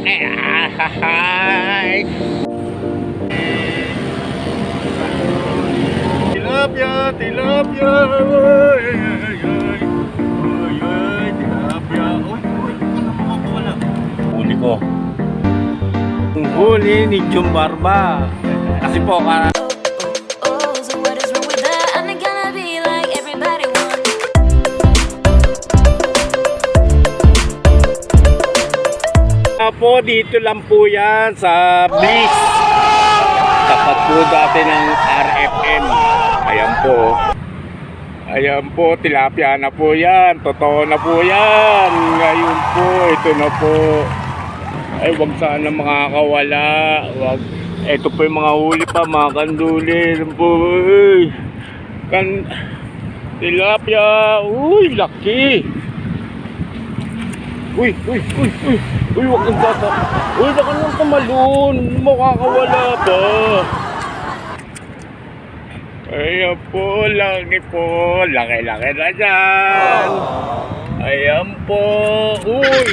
Ay. Tilapia, tilapia. Ay, ay, ay, ay. Ay, tilapia. Uy, uy, ano mga wala? Huli ko. Huli ni Jum Barba. Kasi po, ka Po, dito lang po yan sa Bliss. Tapat po dati ng RFM. Ayan po. Ayan po, tilapia na po yan. Totoo na po yan. Ngayon po, ito na po. Ay, wag sana makakawala. Wag. Ito po yung mga huli pa, mga kanduli. Ayan po. Kan... Tilapia. Uy, laki. Uy, uy, uy, uy. Uy, wag kang bata. Uy, baka nang tumalon. Makakawala ba? Ayan po, laki po. Laki-laki na dyan. Ayan po. Uy.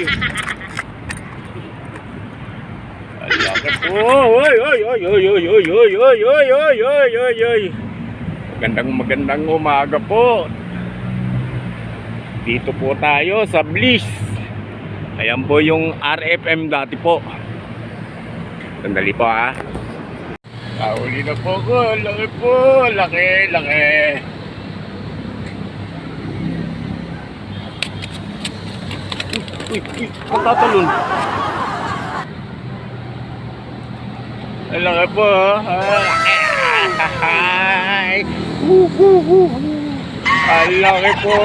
Laki po. Uy, uy, uy, uy, uy, uy, uy, uy, uy, uy, uy, uy, uy. Magandang magandang umaga po. Dito po tayo sa Bliss. Ayan po yung RFM dati po. Sandali po ha. Kauli na po ko. Laki po. Laki, laki. Uy, uy, ang tatalon. Ang laki po. ha. Ay. Woo, woo. Ang laki po,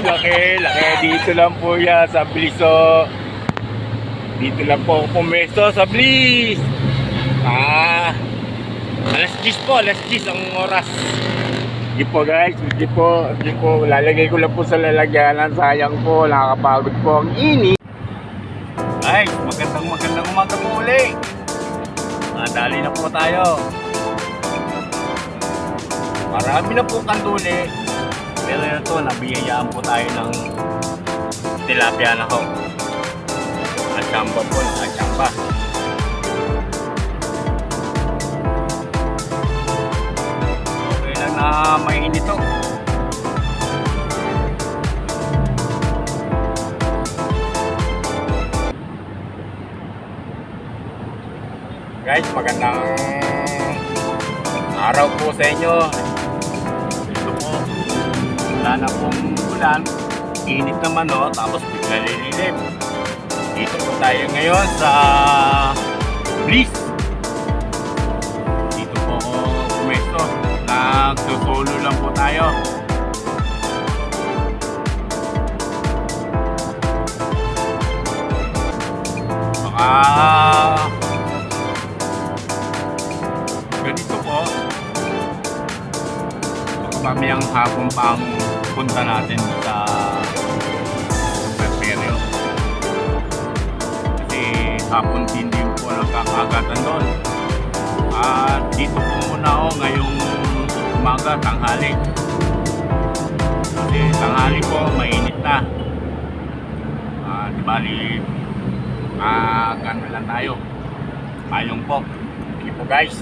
laki, laki. Dito lang po yan sa Bliso. Dito lang po ako pumesto sa Bliss. Ah, alas 10 po, alas 10 ang oras. Hindi po guys, hindi po, hindi po. Lalagay ko lang po sa lalagyanan. Sayang po, nakakapagod po ang ini. Guys, magandang magandang umaga po uli. Madali na po tayo. Marami na po kanduli. Pero ito, nabiyayaan po tayo ng tilapia na ho. Achamba po, achamba. Okay lang na mainit to. Guys, magandang araw po sa inyo. Wala na pong ulan. Init naman no, tapos bigla lililim. Dito po tayo ngayon sa Bliss. Dito po ako pumesto. Nagsusolo lang po tayo. Baka ganito po mamayang hapon pa ang punta natin sa Perperio. Kasi hapon din po nagkakagatan doon. At dito po muna ako ngayong umaga, tanghali. Kasi tanghali po, mainit na. Ah, di bali, ah, gano lang tayo. Payong po. Sige po guys.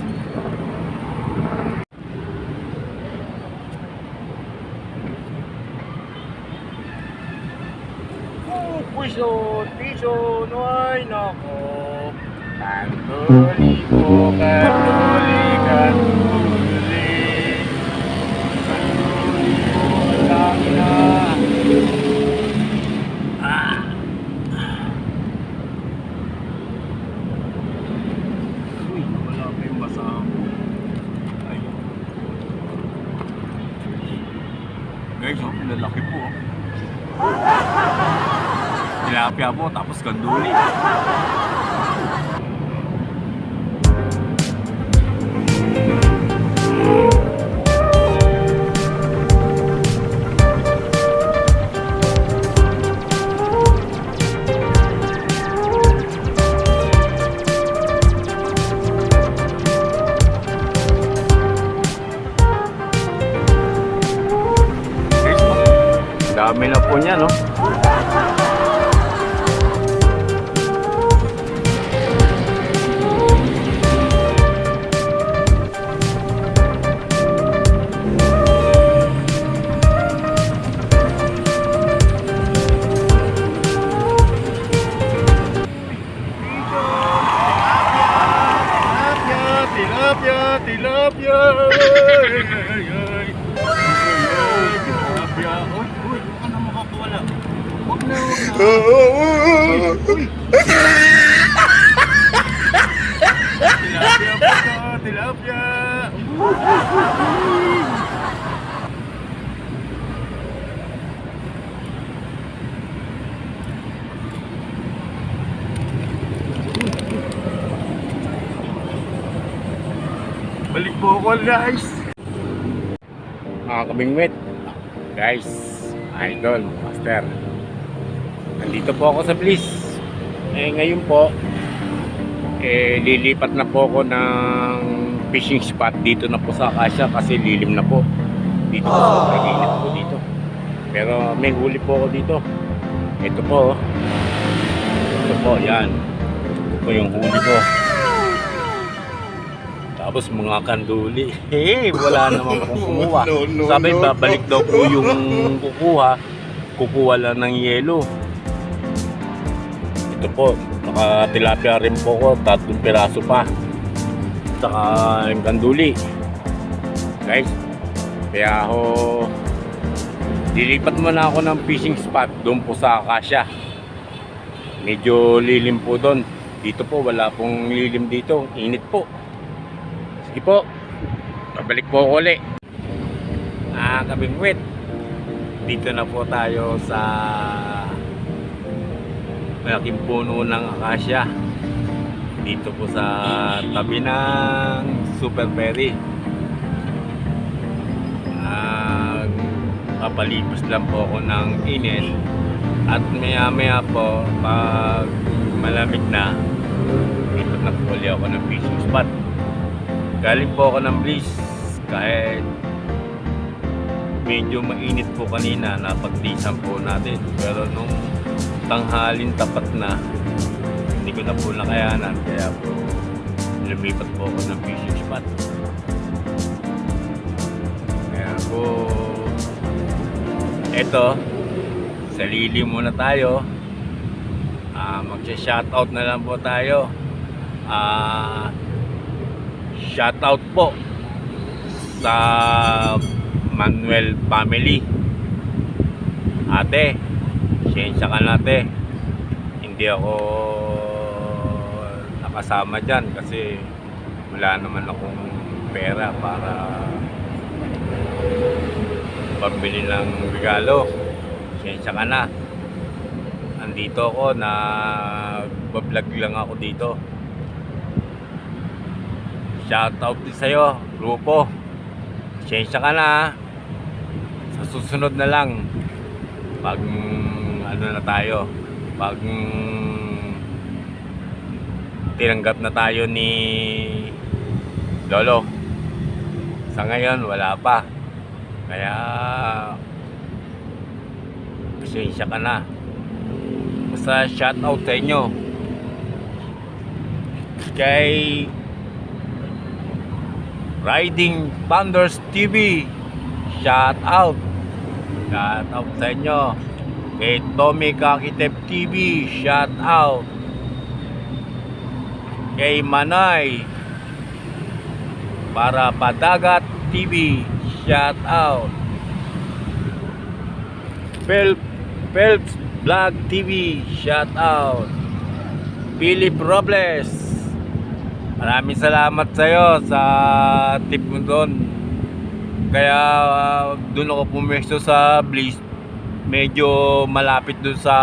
Vision, Vision, ay nako. Katoliko, katolik, katolik. Katoliko, Ah. Uy, wala kayong basahan. Guys, oh, lalaki po oh tilapia mo, tapos ganduli. Tilapia, tilapia. Tilapia. Uy, uy, huwag ka na makakawala. Huwag na, huwag na. Uy, Tilapia po to, tilapia. Balik po ako, guys. Mga kabingwit. Guys, idol, master. Nandito po ako sa Bliss. Eh, ngayon po, eh, lilipat na po ako ng fishing spot dito na po sa Acacia kasi lilim na po. Dito po, naginit po dito. Pero may huli po ako dito. Ito po. oh. Ito po, yan. Ito po yung huli ko. Tapos mga kanduli. Eh, wala naman pong kumuha. No, no, Sabi, no, babalik daw po yung kukuha. Kukuha lang ng yelo. Ito po, nakatilapia rin po ko. Tatlong piraso pa. Tsaka yung kanduli. Guys, kaya ako Lilipat muna ako ng fishing spot doon po sa Acacia. Medyo lilim po doon. Dito po, wala pong lilim dito. Init po. Sige po. Babalik po ulit. Ah, kabingwit. Dito na po tayo sa malaking puno ng Acacia. Dito po sa tabi ng Super Ferry. Nag papalipas lang po ako ng init at maya maya po pag malamig na dito na po ulit ako ng fishing spot galing po ako ng breeze kahit medyo mainit po kanina napagdisan po natin. Pero nung tanghalin tapat na hindi ko na po nakayanan. Kaya po lumipat po ako ng fishing spot. Kaya po eto sa lili muna tayo. Ah magsha-shoutout na lang po tayo. Ah shoutout po sa Manuel family ate siyensya ka nate hindi ako nakasama dyan kasi wala naman akong pera para pambili ng regalo. Siyensya ka na. Andito ako na bablog lang ako dito. Shoutout din sa'yo, grupo. Siyensya ka na. Sa susunod na lang. Pag ano na tayo. Pag tinanggap na tayo ni Lolo. Sa ngayon, wala pa. Kaya pasensya ka na. Basta shout out sa inyo. Kay Riding Thunders TV. Shout out. Shout out sa inyo. Kay Tommy Kakitep TV. Shout out. Kay Manay para Padagat TV. Shout out. Pel Phelps Vlog TV. Shout out. Philip Robles. Maraming salamat sa iyo sa tip mo doon. Kaya uh, doon ako pumesto sa Bliss. Medyo malapit doon sa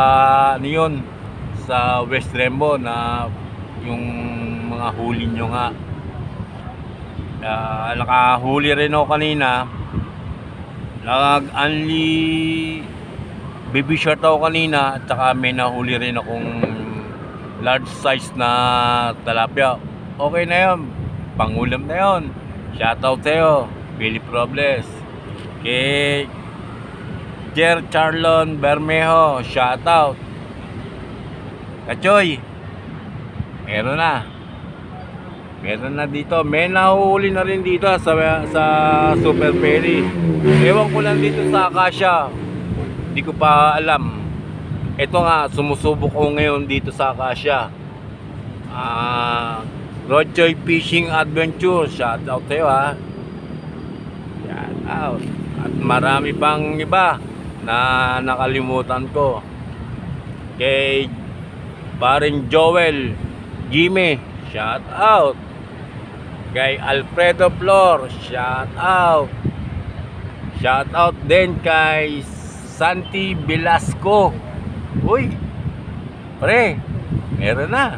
ano yun, sa West Rembo na yung mga huli nyo nga. Ah, nakahuli rin ako kanina. Nag-only baby short ako kanina at saka may nahuli rin akong large size na talapia. Okay na yun. Pangulam na yun. Shoutout sa'yo. Billy Robles. Kay Jer Charlon Bermejo. Shoutout. Kachoy. Meron na. Meron na dito. May nahuhuli na rin dito sa, sa Super Ferry. Ewan ko lang dito sa Acacia. Hindi ko pa alam. Ito nga, sumusubok ko ngayon dito sa Acacia. Ah, Rochoy Fishing Adventure. Shout out sa'yo ha. Shout out. At marami pang iba na nakalimutan ko. Kay paring Joel Jimmy. Shout out. Kay Alfredo Flor. Shout out. Shout out din kay Santi Velasco. Uy, pre, meron na.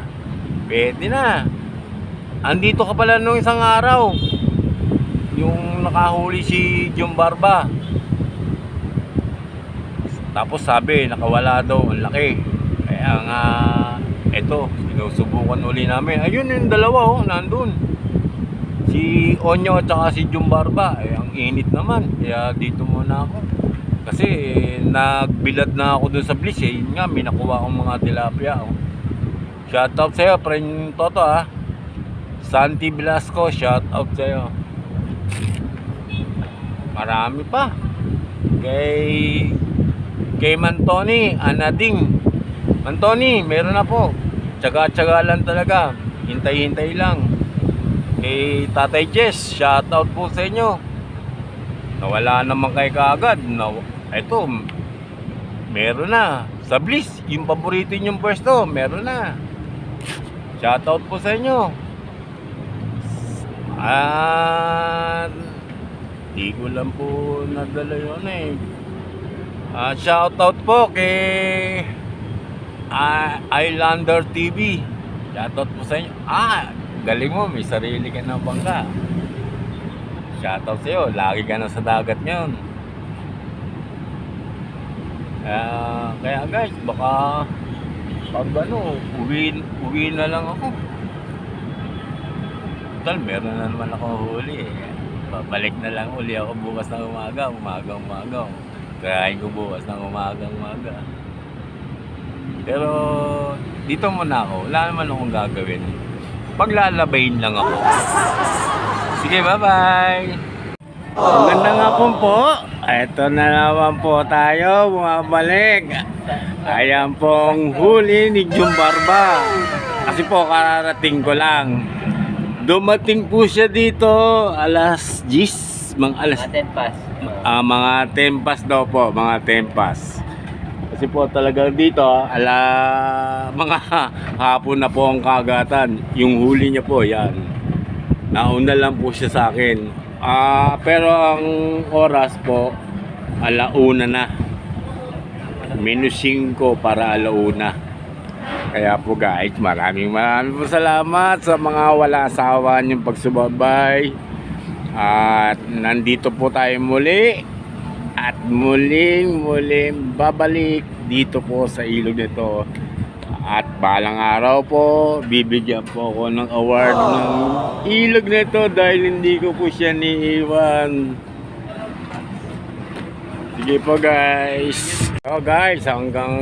Pwede na. Andito ka pala nung isang araw. Yung nakahuli si Jung Barba. Tapos sabi, nakawala daw, ang laki. Kaya nga, eto, sinusubukan uli namin. Ayun yung dalawa, oh, nandun. Si Onyo at saka si Jung Barba. Eh, ang init naman. Kaya dito muna ako. Kasi eh, nagbilad na ako dun sa Bliss eh. Yun nga, may nakuha akong mga tilapia. Oh. Shout out sa'yo, friend Toto ah. Santi Velasco, shout out sa'yo. Marami pa. Kay kay Mantoni, Anading. Mantoni, meron na po. Tsaga-tsaga lang talaga. Hintay-hintay lang. Kay Tatay Jess, shout out po sa inyo. Nawala naman kay kaagad. Naw Ito, meron na. Sa Bliss, yung paborito niyong pwesto, meron na. Shout out po sa inyo. At di ko lang po nadala yun eh. At shout out po kay ah, Islander TV. Shout out po sa inyo. Ah, galing mo, may sarili ka ng bangka. Shout out sa iyo, lagi ka na sa dagat ngayon. Ah, kaya guys, baka pag ano, uwi, uwi na lang ako. Total, meron na naman ako huli eh. Babalik na lang uli ako bukas ng umaga, umaga, umaga. Karahin ko bukas ng umaga, umaga. Pero dito muna ako, wala naman akong gagawin. Paglalabayin lang ako. Sige, bye-bye! Magandang hapon po. Ito na naman po tayo, bumabalik. Ayan pong huli ni Jum Barba. Kasi po kararating ko lang. Dumating po siya dito alas 10, mga alas Mga 10 pass. Ah, mga tempas daw po, mga tempas. Kasi po talagang dito, ala mga hapon na po ang kagatan. Yung huli niya po, yan. Nauna lang po siya sa akin. Ah, pero ang oras po, alauna na. Minus 5 para alauna. Kaya po guys, maraming maraming po salamat sa mga wala asawa niyong pagsubaybay. At nandito po tayo muli at muling muling babalik dito po sa ilog nito. At balang araw po, bibigyan po ako ng award ng ilog nito dahil hindi ko po siya niiwan. Sige po guys. So guys, hanggang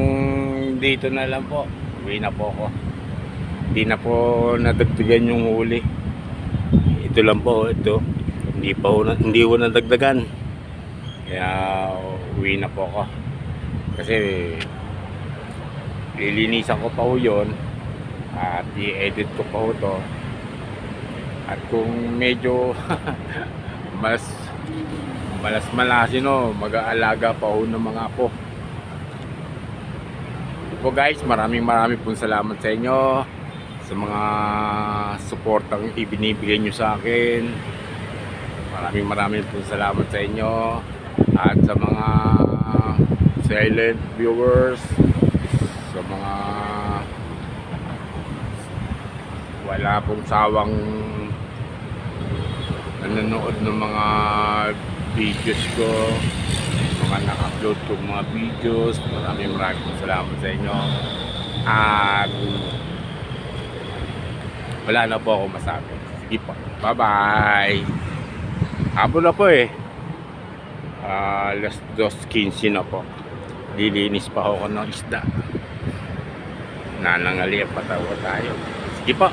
dito na lang po. Uwi na po ako. Hindi na po nadagdagan yung huli. Ito lang po, ito. Hindi pa na, hindi ko nadagdagan. Kaya uwi na po ako. Kasi lilinisan ko pa ho yun at i-edit ko pa ho to at kung medyo mas malas malasin no mag-aalaga pa ho ng mga apo po guys. Maraming maraming pong salamat sa inyo sa mga suportang ibinibigay nyo sa akin. Maraming maraming pong salamat sa inyo at sa mga silent viewers sa mga wala pong sawang nanonood ng mga videos ko mga naka-upload ko mga videos. Maraming maraming salamat sa inyo. At wala na po ako masabi. Sige po. Bye bye hapon na po eh. Ah, alas 2.15 na po. Lilinis pa ako ng isda. Nanangali pa tayo tayo. Sige po